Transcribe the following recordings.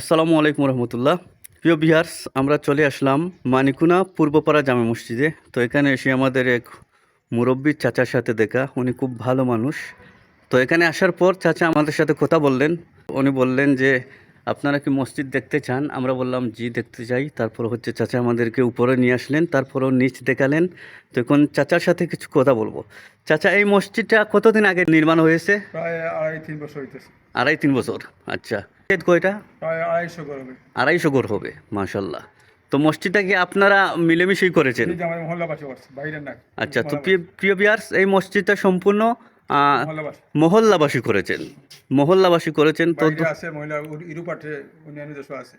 আসসালামু আলাইকুম রহমতুল্লাহ। প্রিয় বিহার্স, আমরা চলে আসলাম মানিকুনা পূর্বপাড়া জামে মসজিদে। তো এখানে এসে আমাদের এক মুরব্বী চাচার সাথে দেখা। উনি খুব ভালো মানুষ। তো এখানে আসার পর চাচা আমাদের সাথে কথা বললেন। উনি বললেন যে আপনারা কি মসজিদ দেখতে চান? আমরা বললাম জি দেখতে চাই। তারপর হচ্ছে চাচা আমাদেরকে উপরে নিয়ে আসলেন তারপরও নিচ দেখালেন। তো এখন চাচার সাথে কিছু কথা বলব। চাচা এই মসজিদটা কতদিন আগে নির্মাণ হয়েছে? প্রায় আড়াই তিন বছর হইতেছে। আড়াই তিন বছর। আচ্ছা কয়টা? প্রায় আড়াইশো আড়াইশো ঘর হবে মাশাল্লাহ তো মসজিদটা কি আপনারা মিলেমিশেই করেছেন? আচ্ছা তো প্রিয় প্রিয় বিয়ার্স এই মসজিদটা সম্পূর্ণ মহল্লাবাসী। মহল্লাবাসী করেছেন। মহল্লাবাসী করেছেন তো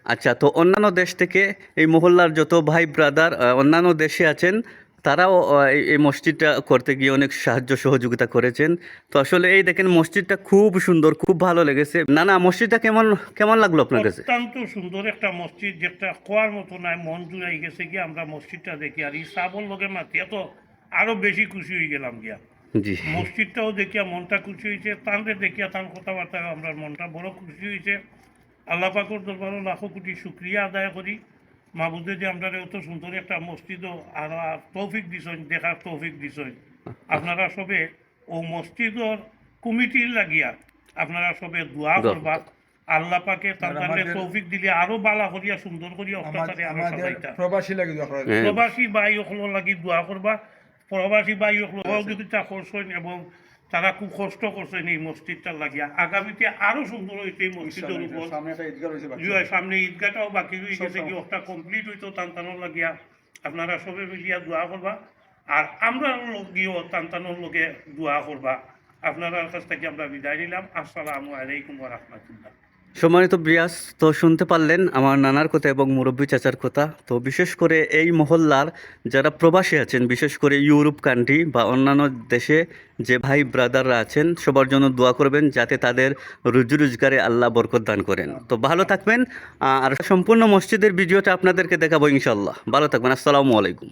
আচ্ছা তো অন্যান্য দেশ থেকে এই মহল্লার যত ভাই ব্রাদার অন্যান্য দেশে আছেন তারাও এই- মসজিদটা করতে গিয়ে অনেক সাহায্য সহযোগিতা করেছেন। তো আসলে এই দেখেন মসজিদটা খুব সুন্দর খুব ভালো লেগেছে। না না মসজিদটা কেমন কেমন লাগল আপনার কাছে? অত্যন্ত সুন্দর একটা মসজিদ যেটা কোয়ার মতো নাই মন জুড়াই গেছে কি আমরা মসজিদটা দেখি। আর এই সাবল লোকের মাতি এত আরও বেশি খুশি হয়ে গেলাম গিয়া। মসজিদটাও দেখিয়া মনটা খুশি হয়েছে তানরে দেখিয়া কথাবার্তা আমরা মনটা বড় খুশি হয়েছে আল্লাহ পাকুর দরবারও লাখো কোটি শুক্রিয়া আদায় করি। যে আমরা এত সুন্দর একটা মসজিদও আর তৌফিক দিছেন দেখার তৌফিক দিছেন। আপনারা সবে ও মসজিদর কমিটির লাগিয়া আপনারা সবে দোয়া করবা আল্লাহ পাকে তার তৌফিক দিলে আরও বালা করিয়া সুন্দর করিয়া প্রবাসী লাগে হ্যাঁ। প্রবাসী ভাই লাগি দোয়া করবা। প্রবাসী সকল সহযোগিতা করছেন এবং তারা খুব কষ্ট করছেন এই মসজিদটার লাগিয়া আগামীতে আরও সুন্দর হইতে এই মসজিদের উপর সামনে বাকি। ঈদগাটাও বাকি রয়ে গেছে কি ওটা কমপ্লিট হইতো টানটানোর লাগিয়া আপনারা সবে মিলিয়া দোয়া করবা আর আমরা গিয়েও টানটানোর লোকে দোয়া করবা আপনার কাছ থেকে আমরা বিদায় নিলাম। আসসালামু আলাইকুম রহমতুল্লাহ। সম্মানিত ব্রিয়াস তো শুনতে পারলেন আমার নানার কথা এবং মুরব্বী চাচার কথা। তো বিশেষ করে এই মহল্লার যারা প্রবাসী আছেন, বিশেষ করে ইউরোপ কান্ট্রি বা অন্যান্য দেশে যে ভাই ব্রাদাররা আছেন, সবার জন্য দোয়া করবেন যাতে তাদের রুজি রোজগারে আল্লাহ বরকত দান করেন। তো ভালো থাকবেন আর সম্পূর্ণ মসজিদের ভিডিওটা আপনাদেরকে দেখাবো ইনশাল্লাহ ভালো থাকবেন, আসসালামু আলাইকুম।